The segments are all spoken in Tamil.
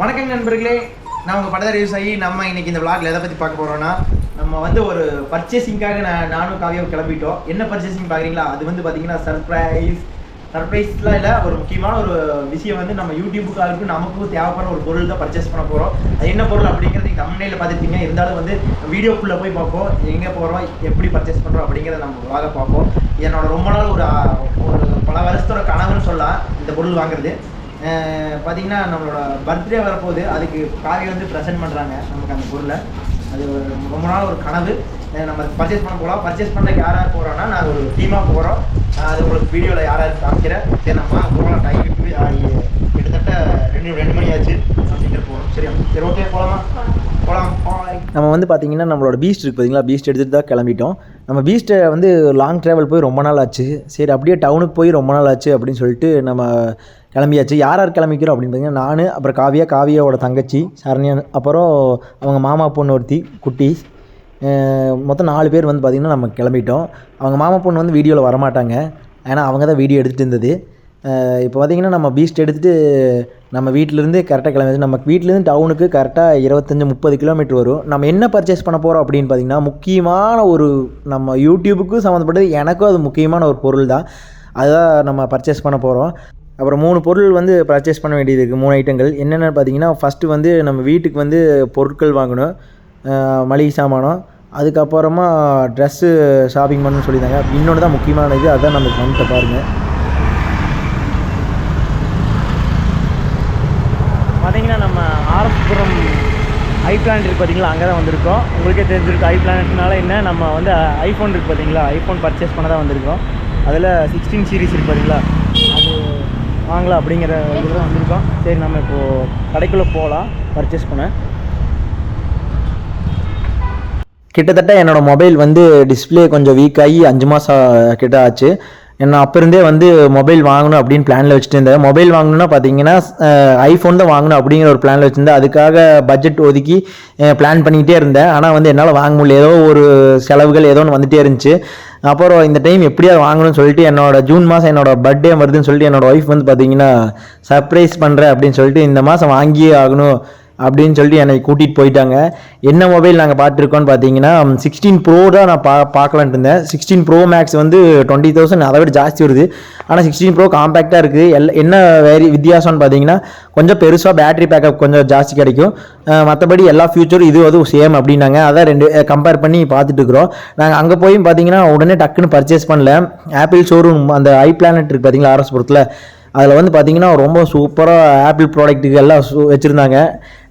வணக்கம் நண்பர்களே. நான் உங்கள் படத்தை விவசாயி நம்ம இன்னைக்கு இந்த விளாக்ல எதை பற்றி பார்க்க போகிறோன்னா நம்ம வந்து ஒரு பர்ச்சேசிங்காக நான் நானும் காவியாவும் கிளம்பிட்டோம். என்ன பர்ச்சேசிங் பார்க்குறீங்களா? அது வந்து பார்த்தீங்கன்னா சர்ப்ரைஸ் சர்ப்ரைஸ்லாம் இல்லை ஒரு முக்கியமான ஒரு விஷயம் வந்து நம்ம யூடியூபுக்காருக்கு நமக்கும் தேவைப்படுற ஒரு பொருள் தான் பர்ச்சேஸ் பண்ண போகிறோம் அது என்ன பொருள் அப்படிங்கிறது நீங்கள் தமிழ்நிலையில் பார்த்துருப்பீங்க. இருந்தாலும் வந்து வீடியோக்குள்ளே போய் பார்ப்போம். எங்கே போகிறோம் எப்படி பர்ச்சேஸ் பண்ணுறோம் அப்படிங்கிறத நம்ம vlog-அ பார்ப்போம். என்னோட ரொம்ப நாள் ஒரு ஒரு பல வருஷத்தோட கனவுன்னு சொல்லலாம் இந்த பொருள் வாங்குறது. பார்த்தீங்கன்னா நம்மளோட பர்த்டே வரப்போகுது. அதுக்கு காவி வந்து ப்ரெசென்ட் பண்ணுறாங்க நமக்கு அந்த பொருளை. அது ஒரு ரொம்ப நாள் ஒரு கனவு. நம்ம பர்ச்சேஸ் பண்ண போகலாம் பர்ச்சேஸ் பண்ணுறதுக்கு யார் யார் போகிறோன்னா நான் ஒரு டீமாக போகிறோம் அது உங்களுக்கு வீடியோவில் யார் யார் காமிக்கிறேன். சரி நம்ம போகலாம் டைம் கிட்டத்தட்ட ரெண்டு ரெண்டு மணி ஆச்சு. அப்படின்ட்டு போகிறோம் சரியா சரி ஓகே போகலாமா போகலாம் நம்ம வந்து பார்த்தீங்கன்னா நம்மளோட பீஸ்ட் இருக்குது பார்த்தீங்களா பீஸ்ட் எடுத்துகிட்டு தான் கிளம்பிட்டோம். நம்ம பீஸ்ட்டை வந்து லாங் ட்ராவல் போய் ரொம்ப நாள் ஆச்சு. சரி அப்படியே டவுனுக்கு போய் ரொம்ப நாள் ஆச்சு அப்படின்னு சொல்லிட்டு நம்ம கிளம்பியாச்சு. யார் யார் கிளம்பிக்கிறோம் அப்படின்னு பார்த்தீங்கன்னா நான் அப்புறம் காவியா காவியாவோட தங்கச்சி சரண்யன் அப்புறம் அவங்க மாமா பொண்ணு ஒருத்தி குட்டி. மொத்தம் நாலு பேர் வந்து பார்த்திங்கன்னா நம்ம கிளம்பிட்டோம். அவங்க மாமா பொண்ணு வந்து வீடியோவில் வரமாட்டாங்க. ஏன்னா அவங்க தான் வீடியோ எடுத்துகிட்டு இருந்தது. இப்போ பார்த்தீங்கன்னா நம்ம பீஸ்ட் எடுத்துகிட்டு நம்ம வீட்டிலேருந்து கரெக்டாக கிளம்பி நம்ம வீட்டிலேருந்து டவுனுக்கு கரெக்டாக இருபத்தஞ்சி முப்பது கிலோமீட்டர் வரும். நம்ம என்ன பர்ச்சேஸ் பண்ண போகிறோம் அப்படின்னு பார்த்தீங்கன்னா முக்கியமான ஒரு நம்ம யூடியூபுக்கும் சம்மந்தப்பட்டது எனக்கும் அது முக்கியமான ஒரு பொருள் தான் அதுதான் நம்ம பர்ச்சேஸ் பண்ண போகிறோம் அப்புறம் மூணு பொருள் வந்து பர்ச்சேஸ் பண்ண வேண்டியது இருக்குது மூணு ஐட்டங்கள் என்னென்னு பார்த்தீங்கன்னா ஃபஸ்ட்டு வந்து நம்ம வீட்டுக்கு வந்து பொருட்கள் வாங்கணும் மளிகை சாமானம் அதுக்கப்புறமா ட்ரெஸ்ஸு ஷாப்பிங் பண்ணணும்னு சொல்லியிருந்தாங்க. இன்னொன்று தான் முக்கியமான இது அதுதான் நம்ம வந்துட்டு பாருங்கள் பார்த்தீங்கன்னா நம்ம ஆர்எஸ்புரம் ஐ பிளானட் இருக்குது பார்த்தீங்களா அங்கே தான் வந்திருக்கோம். உங்களுக்கே தெரிஞ்சிருக்கு ஐ பிளானட்னால என்ன? நம்ம வந்து ஐஃபோன் இருக்குது பார்த்தீங்களா ஐஃபோன் பர்ச்சேஸ் பண்ண தான் வந்திருக்கோம். அதில் சிக்ஸ்டீன் சீரிஸ் இருக்குது பார்த்தீங்களா வாங்கலாம் அப்படிங்கிற இதில் தான் வந்திருக்கோம். சரி நம்ம இப்போது கடைக்குள்ளே போகலாம் பர்ச்சேஸ் பண்ண. கிட்டத்தட்ட என்னோடய மொபைல் வந்து டிஸ்பிளே கொஞ்சம் வீக் ஆகி அஞ்சு மாதம் கிட்ட ஆச்சு. என்ன அப்போ இருந்தே வந்து மொபைல் வாங்கணும் அப்படின்னு பிளானில் வச்சுட்டு இருந்தேன் மொபைல் வாங்கணும்னா பார்த்தீங்கன்னா ஐஃபோன் தான் வாங்கணும் அப்படிங்கிற ஒரு பிளானில் வச்சுருந்தேன் அதுக்காக பட்ஜெட் ஒதுக்கி பிளான் பண்ணிக்கிட்டே இருந்தேன் ஆனால் வந்து என்னால் வாங்க முடியல. ஏதோ ஒரு செலவுகள் ஏதோ ஒன்று வந்துகிட்டே இருந்துச்சு. அப்புறம் இந்த டைம் எப்படியாவது வாங்கணும்னு சொல்லிட்டு என்னோட ஜூன் மாதம் என்னோட பர்த்டே வருதுன்னு சொல்லிட்டு என்னோட ஒய்ஃப் வந்து பார்த்தீங்கன்னா சர்ப்ரைஸ் பண்ணுறேன் அப்படின்னு சொல்லிட்டு இந்த மாதம் வாங்கியே ஆகணும். அப்படின்னு சொல்லிட்டு என்னை கூட்டிகிட்டு போயிட்டாங்க. என்ன மொபைல் நாங்கள் பார்த்துருக்கோன்னு பார்த்தீங்கன்னா சிக்ஸ்டீன் ப்ரோ தான் நான் பா பார்க்கலான்ட்டு இருந்தேன். சிக்ஸ்டீன் ப்ரோ மேக்ஸ் வந்து டுவெண்ட்டி தௌசண்ட் அதை விட ஜாஸ்தி வருது. ஆனால் சிக்ஸ்டீன் ப்ரோ காம்பேக்டாக இருக்குது எல் என்ன வேறு வித்தியாசம்னு பார்த்தீங்கன்னா கொஞ்சம் பெருசாக பேட்டரி பேக்கப் கொஞ்சம் ஜாஸ்தி கிடைக்கும். மற்றபடி எல்லா ஃபியூச்சரும் இது வந்து சேம் அப்படின்னாங்க. அதான் ரெண்டு கம்பேர் பண்ணி பார்த்துட்டு இருக்கிறோம். நாங்கள் அங்கே போய் பார்த்தீங்கன்னா உடனே டக்குன்னு பர்ச்சேஸ் பண்ணல. ஆப்பிள் ஷோரூம் அந்த ஐ பிளானட் இருக்குது பார்த்தீங்களா ஆர்எஸ்புரத்தில் அதில் வந்து பார்த்தீங்கன்னா ரொம்ப சூப்பராக ஆப்பிள் ப்ராடக்ட்டுக்கு எல்லாம் வச்சுருந்தாங்க.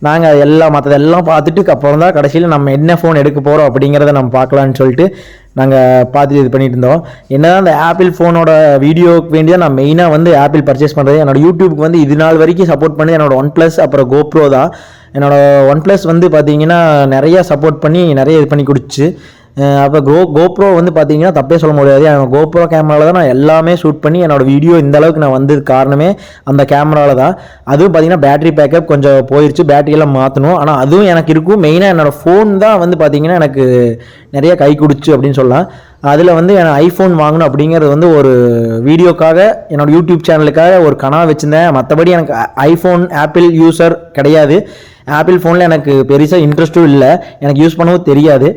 நாங்கள் எல்லாம் மற்றதெல்லாம் பார்த்துட்டு அப்புறம் தான் கடைசியில் நம்ம என்ன ஃபோன் எடுக்க போகிறோம் அப்படிங்கிறத நம்ம பார்க்கலான்னு சொல்லிட்டு நாங்கள் பார்த்து இது பண்ணிட்டு இருந்தோம். என்னதான் அந்த ஆப்பிள் ஃபோனோட வீடியோக்கு வேண்டியதான் நான் மெயினாக வந்து ஆப்பிள் பர்ச்சேஸ் பண்ணுறது என்னோட யூடியூப்க்கு வந்து இது நாள் வரைக்கும் சப்போர்ட் பண்ணி என்னோட ஒன் ப்ளஸ் அப்புறம் கோப்ரோ தான். என்னோட ஒன் ப்ளஸ் வந்து பார்த்தீங்கன்னா நிறைய சப்போர்ட் பண்ணி நிறைய இது பண்ணி கொடுத்துச்சு. அப்போ கோ கோப்ரோ வந்து பார்த்தீங்கன்னா தப்பே சொல்ல முடியாது. எனக்கு கோப்ரோ கேமராவில் தான் நான் எல்லாமே ஷூட் பண்ணி என்னோடய வீடியோ இந்த அளவுக்கு நான் வந்தது காரணமே அந்த கேமராவில் தான். அதுவும் பார்த்தீங்கன்னா பேட்டரி பேக்கப் கொஞ்சம் போயிடுச்சு பேட்டரியெல்லாம் மாற்றணும் ஆனால் அதுவும் எனக்கு இருக்கும். மெயினாக என்னோட ஃபோன் தான் வந்து பார்த்தீங்கன்னா எனக்கு நிறைய கை கொடுச்சு அப்படின்னு சொல்லலாம். அதில் வந்து என் ஐஃபோன் வாங்கணும் அப்படிங்கிறது வந்து ஒரு வீடியோக்காக என்னோட யூடியூப் சேனலுக்காக ஒரு கனவு வச்சுருந்தேன். மற்றபடி எனக்கு ஐஃபோன் ஆப்பிள் யூஸர் கிடையாது. ஆப்பிள் ஃபோனில் எனக்கு பெருசாக இன்ட்ரெஸ்ட்டும் இல்லை. எனக்கு யூஸ் பண்ணவும் தெரியாது.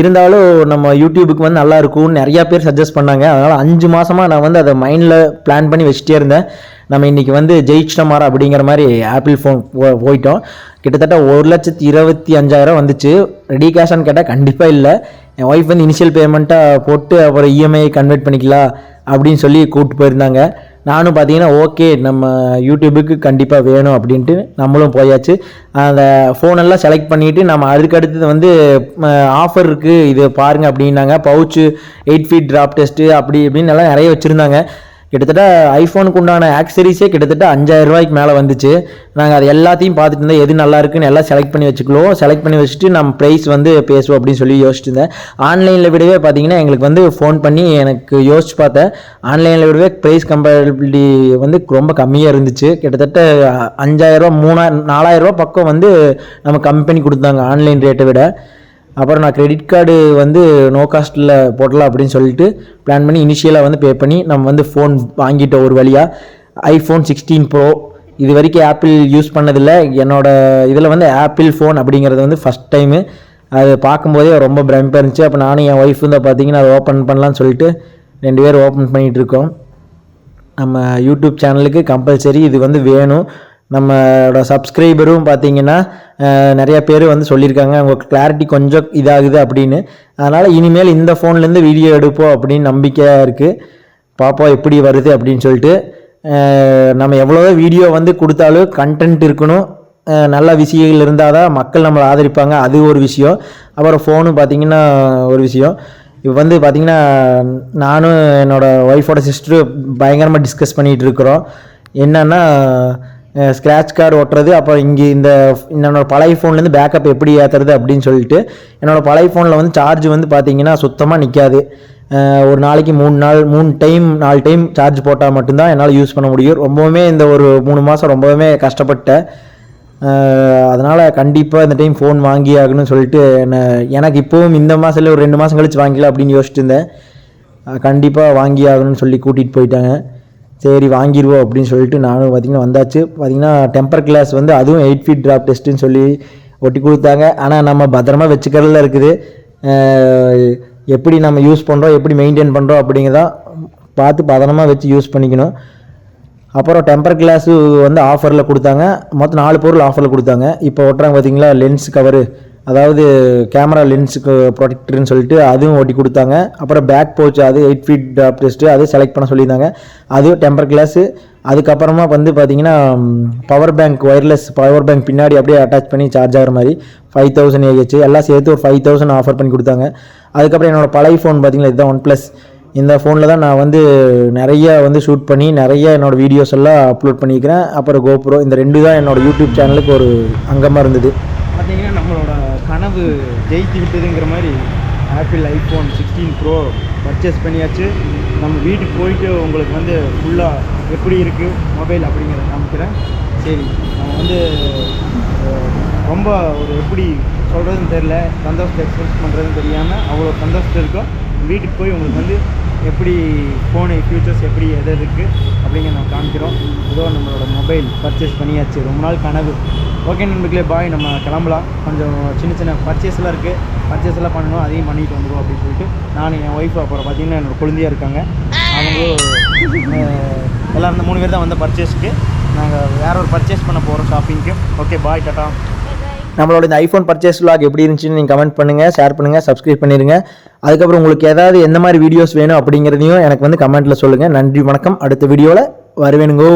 இருந்தாலும் நம்ம யூடியூபுக்கு வந்து நல்லா இருக்கும்னு நிறையா பேர் சஜஸ்ட் பண்ணாங்க. அதனால் அஞ்சு மாதமாக நான் வந்து அதை மைண்டில் பிளான் பண்ணி வச்சுட்டே இருந்தேன். நம்ம இன்றைக்கி வந்து ஜெயிச்சிட்டோமாரா அப்படிங்கிற மாதிரி ஆப்பிள் ஃபோன் போ போயிட்டோம். கிட்டத்தட்ட ஒரு லட்சத்தி இருபத்தி அஞ்சாயிரம் வந்துச்சு. ரெடி கேஷான்னு கேட்டால் கண்டிப்பாக இல்லை. என் ஒய்ஃப் வந்து இனிஷியல் பேமெண்ட்டாக போட்டு அப்புறம் இஎம்ஐ கன்வெர்ட் பண்ணிக்கலாம் அப்படின்னு சொல்லி கூப்பிட்டு போயிருந்தாங்க. நானும் பார்த்தீங்கன்னா ஓகே நம்ம யூடியூபுக்கு கண்டிப்பாக வேணும் அப்படின்ட்டு நம்மளும் போயாச்சு. அந்த ஃபோனெல்லாம் செலக்ட் பண்ணிவிட்டு நம்ம அதுக்கு அடுத்தது வந்து ஆஃபர் இருக்குது இது பாருங்கள் அப்படின்னாங்க. Pouch eight feet drop test அப்படி இப்படின்னு எல்லாம் நிறைய வச்சுருந்தாங்க. கிட்டத்தட்ட ஐஃபோனுக்கு உண்டான ஆக்சரிஸே கிட்டத்தட்ட அஞ்சாயிரம் ரூபாய்க்கு மேலே வந்துச்சு. நாங்கள் அது எல்லாத்தையும் பார்த்துட்டு இருந்தோம். எது நல்லா இருக்குன்னு எல்லாம் செலக்ட் பண்ணி வச்சுக்கலாம் செலக்ட் பண்ணி வச்சுட்டு நம்ம ப்ரைஸ் வந்து பேசுவோம் அப்படின்னு சொல்லி யோசிச்சுட்டு இருந்தேன். ஆன்லைனில் விடவே பார்த்தீங்கன்னா எங்களுக்கு வந்து ஃபோன் பண்ணி எனக்கு யோசிச்சு பார்த்தேன். ஆன்லைனில் விடவே ப்ரைஸ் கம்பேரபிலிட்டி வந்து ரொம்ப கம்மியாக இருந்துச்சு. கிட்டத்தட்ட அஞ்சாயிரரூபா மூணாயிரம் நாலாயிரரூபா பக்கம் வந்து நம்ம கம்பெனி கொடுத்தாங்க ஆன்லைன் ரேட்டை விட. அப்புறம் நான் கிரெடிட் கார்டு வந்து நோ காஸ்ட்டில் போடலாம் அப்படின்னு சொல்லிட்டு பிளான் பண்ணி இனிஷியலாக வந்து பே பண்ணி நம்ம வந்து ஃபோன் வாங்கிட்டோம் ஒரு வழியாக ஐஃபோன் சிக்ஸ்டீன் ப்ரோ இது வரைக்கும் ஆப்பிள் யூஸ் பண்ணதில்லை. என்னோடய இதில் வந்து ஆப்பிள் ஃபோன் அப்படிங்கிறது வந்து ஃபஸ்ட் டைமு அது பார்க்கும்போதே ரொம்ப பிரமிப்பாக இருந்துச்சு. அப்போ நானும் என் ஒய்ஃப் வந்து பார்த்தீங்கன்னா அதை ஓப்பன் பண்ணலான்னு சொல்லிட்டு ரெண்டு பேரும் ஓப்பன் பண்ணிகிட்ருக்கோம் நம்ம யூடியூப் சேனலுக்கு கம்பல்சரி இது வந்து வேணும். நம்மளோட சப்ஸ்கிரைபரும் பார்த்தீங்கன்னா நிறையா நிறைய பேர் வந்து சொல்லியிருக்காங்க உங்களுக்கு கிளாரிட்டி கொஞ்சம் இதாகுது அப்படின்னு. அதனால் இனிமேல் இந்த ஃபோன்லேருந்து வீடியோ எடுப்போம் அப்படின்னு நம்பிக்கையாக இருக்குது பார்ப்போம் எப்படி வருது அப்படின்னு சொல்லிட்டு நம்ம எவ்வளோ வீடியோ வந்து கொடுத்தாலும் கண்டென்ட் இருக்கணும். நல்ல விஷயங்கள் இருந்தால் தான் மக்கள் நம்மளை ஆதரிப்பாங்க. அது ஒரு விஷயம். அப்புறம் ஃபோனு பார்த்தீங்கன்னா ஒரு விஷயம். இப்போ வந்து பார்த்திங்கன்னா நானும் என்னோடய ஒய்ஃபோட சிஸ்டரும் பயங்கரமாக டிஸ்கஸ் பண்ணிகிட்டு இருக்கிறோம். என்னன்னா ஸ்க்ராட்ச் கார்டு ஓட்டுறது அப்புறம் இங்கே இந்த என்னோடய பழைய ஃபோன்லேருந்து பேக்கப் எப்படி ஏற்றுறது அப்படின்னு சொல்லிட்டு என்னோடய பழைய ஃபோனில் வந்து சார்ஜ் வந்து பார்த்தீங்கன்னா சுத்தமாக நிற்காது ஒரு நாளைக்கு மூணு நாள் மூணு டைம் நாலு டைம் சார்ஜ் போட்டால் மட்டும்தான் என்னால் யூஸ் பண்ண முடியும். ரொம்பவுமே இந்த ஒரு மூணு மாதம் ரொம்பவுமே கஷ்டப்பட்டேன் அதனால் கண்டிப்பாக இந்த டைம் ஃபோன் வாங்கி ஆகணும்னு சொல்லிட்டு என்ன எனக்கு இப்போவும் இந்த மாதம் இல்லை ஒரு ரெண்டு மாதம் கழித்து வாங்கிக்கலாம் அப்படின்னு யோசிச்சுட்டு இருந்தேன். கண்டிப்பாக வாங்கி ஆகணும்னு சொல்லி கூட்டிகிட்டு போயிட்டாங்க. சரி வாங்கிடுவோம் அப்படின்னு சொல்லிட்டு நானும் பார்த்திங்கன்னா வந்தாச்சு. பார்த்திங்கன்னா டெம்பர் கிளாஸ் வந்து அதுவும் எயிட் ஃபீட் ட்ராப் டெஸ்ட்டுன்னு சொல்லி ஒட்டி கொடுத்தாங்க. ஆனால் நம்ம பத்திரமா வச்சுக்கிறதுல இருக்குது. எப்படி நம்ம யூஸ் பண்ணுறோம் எப்படி மெயின்டைன் பண்ணுறோம் அப்படிங்கிறதான் பார்த்து பதனமாக வச்சு யூஸ் பண்ணிக்கணும். அப்புறம் டெம்பர் கிளாஸு வந்து ஆஃபரில் கொடுத்தாங்க. மொத்தம் நாலு பொருள் ஆஃபரில் கொடுத்தாங்க. இப்போ ஒட்டுறாங்க பார்த்தீங்களா லென்ஸ் கவரு அதாவது கேமரா லென்ஸுக்கு ப்ரொடெக்டர்னு சொல்லிட்டு அதுவும் ஒட்டி கொடுத்தாங்க. அப்புறம் பேக் போச்சு அது எயிட் ஃபீட் டாப் டெஸ்ட்டு அது செலக்ட் பண்ண சொல்லியிருந்தாங்க. அதுவும் டெம்பர் கிளாஸு அதுக்கப்புறமா வந்து பார்த்தீங்கன்னா power bank wireless power bank பின்னாடி அப்படியே அட்டாச் பண்ணி சார்ஜ் ஆகிற மாதிரி ஃபைவ் தௌசண்ட் ஏஹெச் எல்லாம் சேர்த்து ஒரு ஃபைவ் தௌசண்ட் ஆஃபர் பண்ணி கொடுத்தாங்க. அதுக்கப்புறம் என்னோடய பழைய ஃபோன் பார்த்தீங்கன்னா இதுதான் ஒன் ப்ளஸ் இந்த ஃபோனில் தான் நான் வந்து நிறைய வந்து ஷூட் பண்ணி நிறைய என்னோடய வீடியோஸ் எல்லாம் அப்லோட் பண்ணியிருக்கிறேன். அப்புறம் கோப்ரோ இந்த ரெண்டு தான் என்னோட யூடியூப் சேனலுக்கு ஒரு அங்கமாக இருந்தது. பார்த்தீங்கன்னா கனவு ஜெயித்து விட்டதுங்கிற மாதிரி Apple iPhone sixteen pro purchase பண்ணியாச்சு. நம்ம வீட்டுக்கு போயிட்டு உங்களுக்கு வந்து ஃபுல்லாக எப்படி இருக்குது மொபைல் அப்படிங்கிறத காமிக்கிறேன். சரி நம்ம வந்து ரொம்ப ஒரு எப்படி சொல்கிறதுன்னு தெரில சந்தோஷத்தை எக்ஸ்பிரஸ் பண்ணுறதுன்னு தெரியாமல் அவ்வளோ சந்தோஷத்தை இருக்கோம். வீட்டுக்கு போய் உங்களுக்கு வந்து எப்படி ஃபோனு ஃபியூச்சர்ஸ் எப்படி எது இருக்குது அப்படிங்கிற நம்ம காமிக்கிறோம். இதோ நம்மளோட மொபைல் பர்ச்சேஸ் பண்ணியாச்சு. ரொம்ப நாள் கனவு. ஓகே நண்பர்களே பாய் நம்ம கிளம்பலாம். கொஞ்சம் சின்ன சின்ன பர்ச்சேஸ்லாம் இருக்குது பர்ச்சேஸ்லாம் பண்ணணும். அதையும் பண்ணிட்டு வந்துடுவோம் அப்படின்னு சொல்லிட்டு நான் என் ஒய்ஃப் அப்புறம் பார்த்தீங்கன்னா என்னோட குழந்தையாக இருக்காங்க. அவங்க அஹ், எல்லாம் இந்த மூணு பேர் தான் வந்த பர்ச்சேஸ்க்கு நாங்கள் வேற ஒரு பர்ச்சேஸ் பண்ண போகிறோம் ஷாப்பிங்க்கு ஓகே பாய் டாட்டா நம்மளோட இந்த ஐஃபோன் பர்ச்சேஸ் லாக் எப்படி இருந்துச்சுன்னு நீங்கள் கமெண்ட் பண்ணுங்கள் ஷேர் பண்ணுங்கள் சப்ஸ்கிரைப் பண்ணிடுங்க அதுக்கப்புறம் உங்களுக்கு ஏதாவது எந்த மாதிரி வீடியோஸ் வேணும் அப்படிங்கிறதையும் எனக்கு வந்து கமெண்ட்டில் சொல்லுங்கள் நன்றி வணக்கம். அடுத்த வீடியோவில் வருவேனுங்கோ.